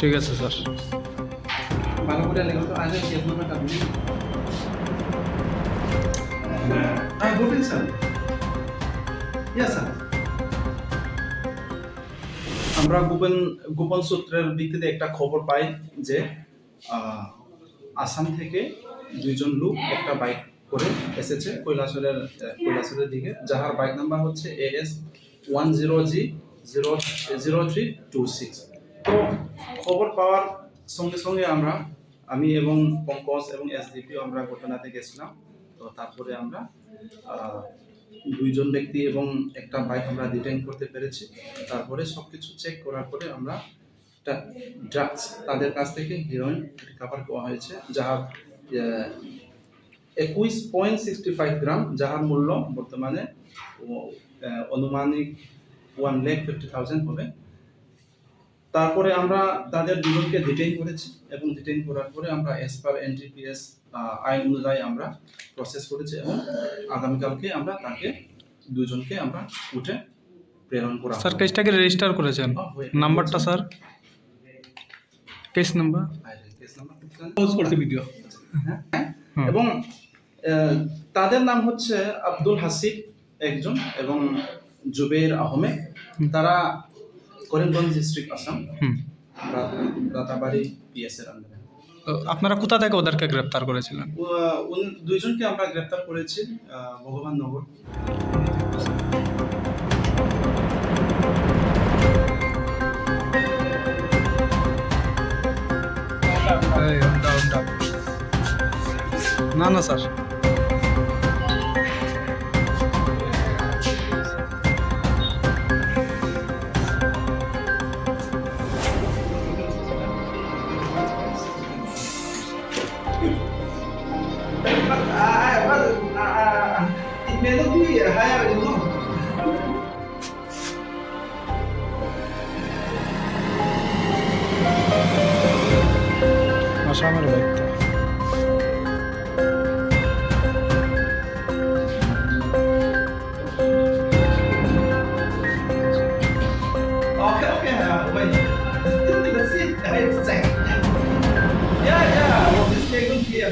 ঠিক আছে, স্যার। আমরা গোপন গোপন সূত্রের ভিত্তিতে একটা খবর পাই যে আসাম থেকে দুইজন লোক একটা বাইক করে এসেছে কৈলাসরের কৈলাসরের দিকে। যাহার বাইক নাম্বার হচ্ছে A S one zero G zero zero three two six তো খবর পাওয়ার সঙ্গে সঙ্গে আমরা, আমি এবং পঙ্কজ এবং এসডিপিও আমরা ঘটনাতে গেছিলাম। তো তারপরে আমরা দুইজন ব্যক্তি এবং একটা বাইক আমরা ডিটেইন করতে পেরেছি। তারপরে সব কিছু চেক করার পরে আমরা একটা ড্রাগস তাদের কাছ থেকে হিরোইন রিকাভার করা হয়েছে, যাহার একুশ পয়েন্ট সিক্সটি ফাইভ গ্রাম যাহার মূল্য বর্তমানে অনুমানিক ওয়ান ল্যাক ফিফটি থাউজেন্ড হবে। তারপরে আমরা তাদের দুজনকে ডিটেইন করেছি এবং ডিটেইন করার পরে আমরা এস পার এনটিপিএস আইন অনুযায়ী আমরা প্রসেস করেছি এবং আগামীকালকে আমরা তাকে দুজনকে আমরা উঠে প্রেরণ করা স্যার কেসটাকে রেজিস্টার করেছেন? হ্যাঁ, নাম্বারটা sir? Case number case number video হ্যাঁ। এবং তাদের নাম হচ্ছে আব্দুল হাসিব একজন এবং জুবের আহমেদ। তারা করিমগঞ্জ ডিস্ট্রিক্ট আসাম। হুম। রা- রাতাবাড়ি এর আন্ডারে। তো আপনারা কোথা থেকে ওদেরকে গ্রেপ্তার করেছিলেন? দুইজনকে আমরা গ্রেপ্তার করেছি ভগবান নগর। এই, উল্টা, উল্টা। Etmeye duyuyor, hayal ediyor. Aşağılara bekle.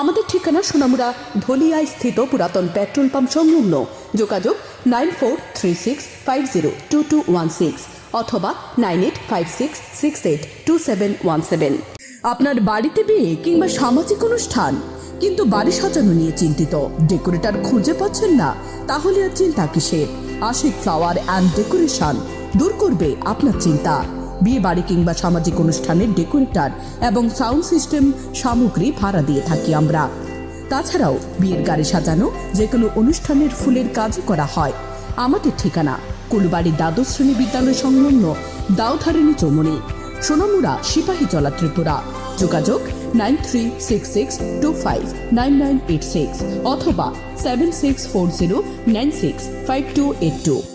আমাদের ঠিকানা সোনামুড়া ধলিয়ায় স্থিত পুরাতন পেট্রোল পাম্প সংলগ্ন। যোগাযোগ nine four three six five zero two two one six অথবা nine eight five six six eight two seven one seven. আপনার বাড়িতে বিয়ে কিংবা সামাজিক অনুষ্ঠান, কিন্তু বাড়ি সাজানো নিয়ে চিন্তিত। ডেকোরেটর খুঁজে পাচ্ছেন না, তাহলে আর চিন্তা কিসের? আশিক ফ্লাওয়ার অ্যান্ড ডেকোরেশন, দূর করবে আপনার চিন্তা। বিয়ে বাড়ি কিংবা সামাজিক অনুষ্ঠানের ডেকোরেটর এবং সাউন্ড সিস্টেম সামগ্রী ভাড়া দিয়ে থাকি আমরা। তাছাড়াও বিয়ের গাড়ি সাজানো যে কোনো অনুষ্ঠানের ফুলের কাজও করা হয়। আমাদের ঠিকানা কুলবাড়ি দ্বাদশ শ্রেণি বিদ্যালয় সংলগ্ন দাউধারিণী চৌমনি সোনামুড়া সিপাহীজলা ত্রিপুরা। যোগাযোগ nine three six six two five nine nine eight six অথবা seven six four zero nine six five two eight two.